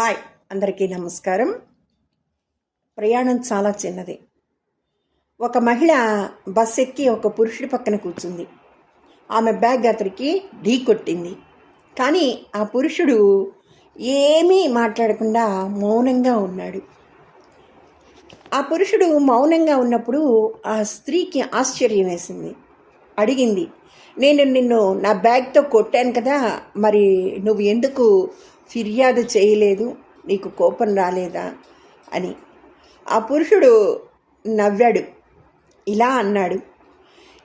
Hi అందరికీ నమస్కారం. ప్రయాణం చాలా చిన్నది. ఒక మహిళ బస్ ఎక్కి ఒక పురుషుడి పక్కన కూర్చుంది. ఆమె బ్యాగ్ అతనికి ఢీ కొట్టింది. కానీ ఆ పురుషుడు ఏమీ మాట్లాడకుండా మౌనంగా ఉన్నాడు. ఆ పురుషుడు మౌనంగా ఉన్నప్పుడు ఆ స్త్రీకి ఆశ్చర్యం వేసింది. అడిగింది నేను నిన్ను నా బ్యాగ్తో కొట్టాను కదా మరి నువ్వు ఎందుకు ఫిర్యాదు చేయలేదు నీకు కోపం రాలేదా అని. ఆ పురుషుడు నవ్వాడు. ఇలా అన్నాడు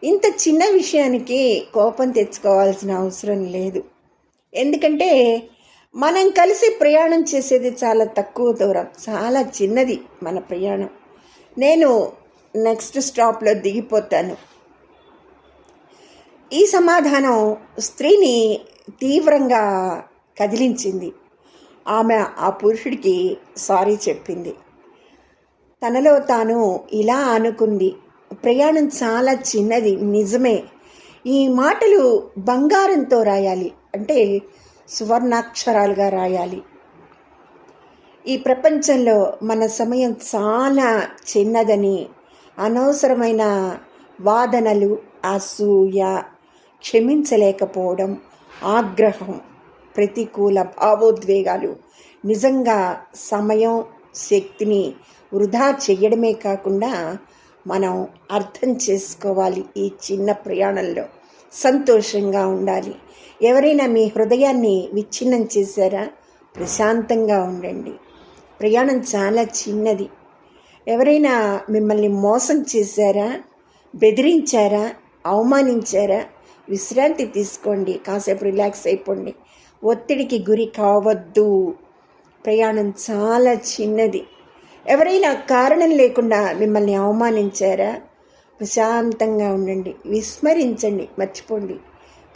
ఇంత చిన్న విషయానికి కోపం తెచ్చుకోవాల్సిన అవసరం లేదు. ఎందుకంటే మనం కలిసి ప్రయాణం చేసేది చాలా తక్కువ దూరం చాలా చిన్నది మన ప్రయాణం. నేను నెక్స్ట్ స్టాప్లో దిగిపోతాను. ఈ సమాధానం స్త్రీని తీవ్రంగా కదిలించింది. ఆమె ఆ పురుషుడికి సారీ చెప్పింది. తనలో తాను ఇలా అనుకుంది ప్రయాణం చాలా చిన్నది నిజమే. ఈ మాటలు బంగారంతో రాయాలి అంటే సువర్ణాక్షరాలుగా రాయాలి. ఈ ప్రపంచంలో మన సమయం చాలా చిన్నదని అనవసరమైన వాదనలు అసూయ క్షమించలేకపోవడం ఆగ్రహం. ప్రతికూల భావోద్వేగాలు. నిజంగా సమయం శక్తిని వృధా చేయడమే కాకుండా మనం అర్థం చేసుకోవాలి ఈ చిన్న ప్రయాణంలో. సంతోషంగా ఉండాలి. ఎవరైనా మీ హృదయాన్ని విచ్ఛిన్నం చేశారా? ప్రశాంతంగా ఉండండి. ప్రయాణం చాలా చిన్నది. ఎవరైనా మిమ్మల్ని మోసం చేశారా? బెదిరించారా? అవమానించారా? విశ్రాంతి తీసుకోండి. కాసేపు రిలాక్స్ అయిపోండి. ఒత్తిడికి గురి కావద్దు. ప్రయాణం చాలా చిన్నది. ఎవరైనా కారణం లేకుండా మిమ్మల్ని అవమానించారా? ప్రశాంతంగా ఉండండి. విస్మరించండి. మర్చిపోండి.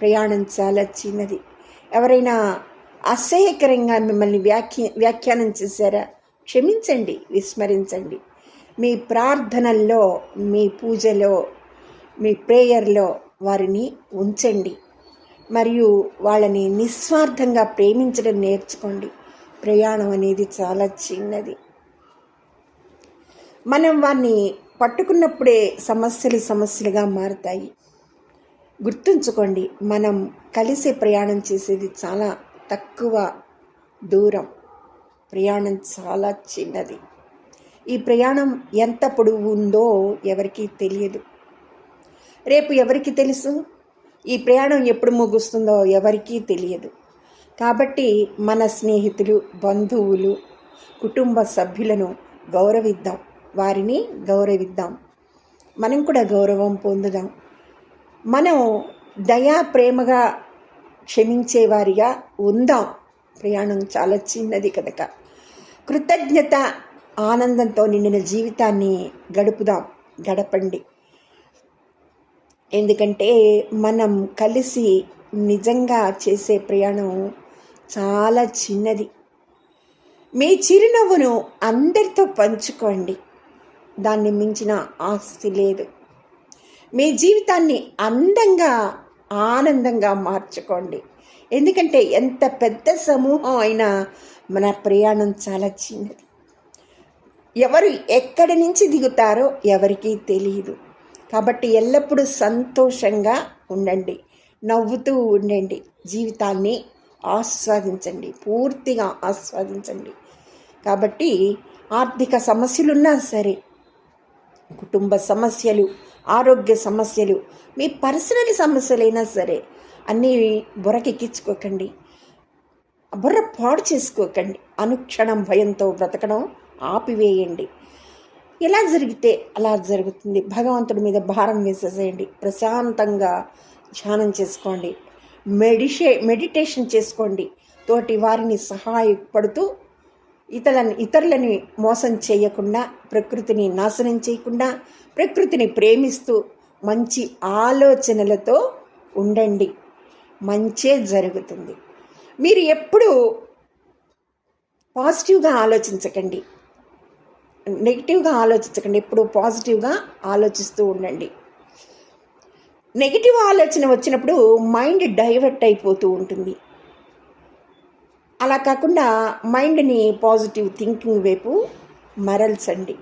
ప్రయాణం చాలా చిన్నది. ఎవరైనా అసహ్యకరంగా మిమ్మల్ని వ్యాఖ్య వ్యాఖ్యానం చేశారా? క్షమించండి. విస్మరించండి. మీ ప్రార్థనల్లో మీ పూజలో మీ ప్రేయర్లో వారిని ఉంచండి. మరియు వాళ్ళని నిస్వార్థంగా ప్రేమించడం నేర్చుకోండి. ప్రయాణం అనేది చాలా చిన్నది. మనం వారిని పట్టుకున్నప్పుడే సమస్యలు సమస్యలుగా మారుతాయి. గుర్తుంచుకోండి మనం కలిసి ప్రయాణం చేసేది చాలా తక్కువ దూరం. ప్రయాణం చాలా చిన్నది. ఈ ప్రయాణం ఎంత పొడవు ఉందో ఎవరికీ తెలియదు. రేపు ఎవరికి తెలుసు? ఈ ప్రయాణం ఎప్పుడు ముగుస్తుందో ఎవరికీ తెలియదు. కాబట్టి మన స్నేహితులు బంధువులు కుటుంబ సభ్యులను గౌరవిద్దాం. వారిని గౌరవిద్దాం. మనం కూడా గౌరవం పొందుదాం. మనం దయా ప్రేమగా క్షమించేవారిగా ఉందాం. ప్రయాణం చాలా చిన్నది కనుక. కృతజ్ఞత ఆనందంతో నిండిన జీవితాన్ని గడుపుదాం. గడపండి. ఎందుకంటే మనం కలిసి నిజంగా చేసే ప్రయాణం చాలా చిన్నది. మీ చిరునవ్వును అందరితో పంచుకోండి. దాన్ని మించిన ఆస్తి లేదు. మీ జీవితాన్ని అందంగా ఆనందంగా మార్చుకోండి. ఎందుకంటే ఎంత పెద్ద సమూహం అయినా మన ప్రయాణం చాలా చిన్నది. ఎవరు ఎక్కడి నుంచి దిగుతారో ఎవరికీ తెలియదు కాబట్టి ఎల్లప్పుడూ సంతోషంగా ఉండండి. నవ్వుతూ ఉండండి. జీవితాన్ని ఆస్వాదించండి. పూర్తిగా ఆస్వాదించండి. కాబట్టి ఆర్థిక సమస్యలున్నా సరే కుటుంబ సమస్యలు ఆరోగ్య సమస్యలు మీ పర్సనల్ సమస్యలైనా సరే అన్నీ బుర్రకెక్కించుకోకండి బుర్ర పాడు చేసుకోకండి. అనుక్షణం భయంతో బ్రతకడం ఆపివేయండి. ఎలా జరిగితే అలా జరుగుతుంది? భగవంతుడి మీద భారం వేసేసేయండి. ప్రశాంతంగా ధ్యానం చేసుకోండి. మెడిషే మెడిటేషన్ చేసుకోండి. తోటి వారిని సహాయపడుతూ ఇతరులని ఇతరులని మోసం చేయకుండా ప్రకృతిని నాశనం చేయకుండా ప్రకృతిని ప్రేమిస్తూ మంచి ఆలోచనలతో ఉండండి. మంచే జరుగుతుంది. మీరు ఎప్పుడు పాజిటివ్గా ఆలోచించకండి. నెగిటివ్గా ఆలోచించకండి ఎప్పుడు పాజిటివ్గా ఆలోచిస్తూ ఉండండి. నెగిటివ్ ఆలోచన వచ్చినప్పుడు మైండ్ డైవర్ట్ అయిపోతూ ఉంటుంది. అలా కాకుండా మైండ్ని పాజిటివ్ థింకింగ్ వైపు మరల్చండి.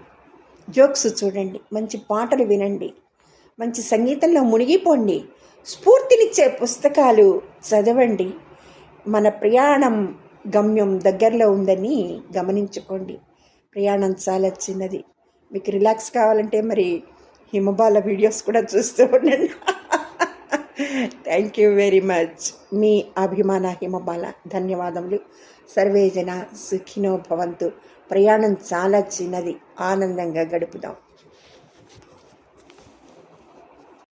జోక్స్ చూడండి మంచి పాటలు వినండి మంచి సంగీతంలో మునిగిపోండి స్ఫూర్తినిచ్చే పుస్తకాలు చదవండి మన ప్రయాణం గమ్యం దగ్గరలో ఉందని గమనించుకోండి. ప్రయాణం చాలా చిన్నది. మీకు రిలాక్స్ కావాలంటే మరి హిమబాల వీడియోస్ కూడా చూస్తూ ఉండండి. థ్యాంక్ యూ వెరీ మచ్ మీ అభిమాన హిమబాల ధన్యవాదములు. సర్వేజన సుఖినో భవంతు. ప్రయాణం చాలా చిన్నది. ఆనందంగా గడుపుదాం.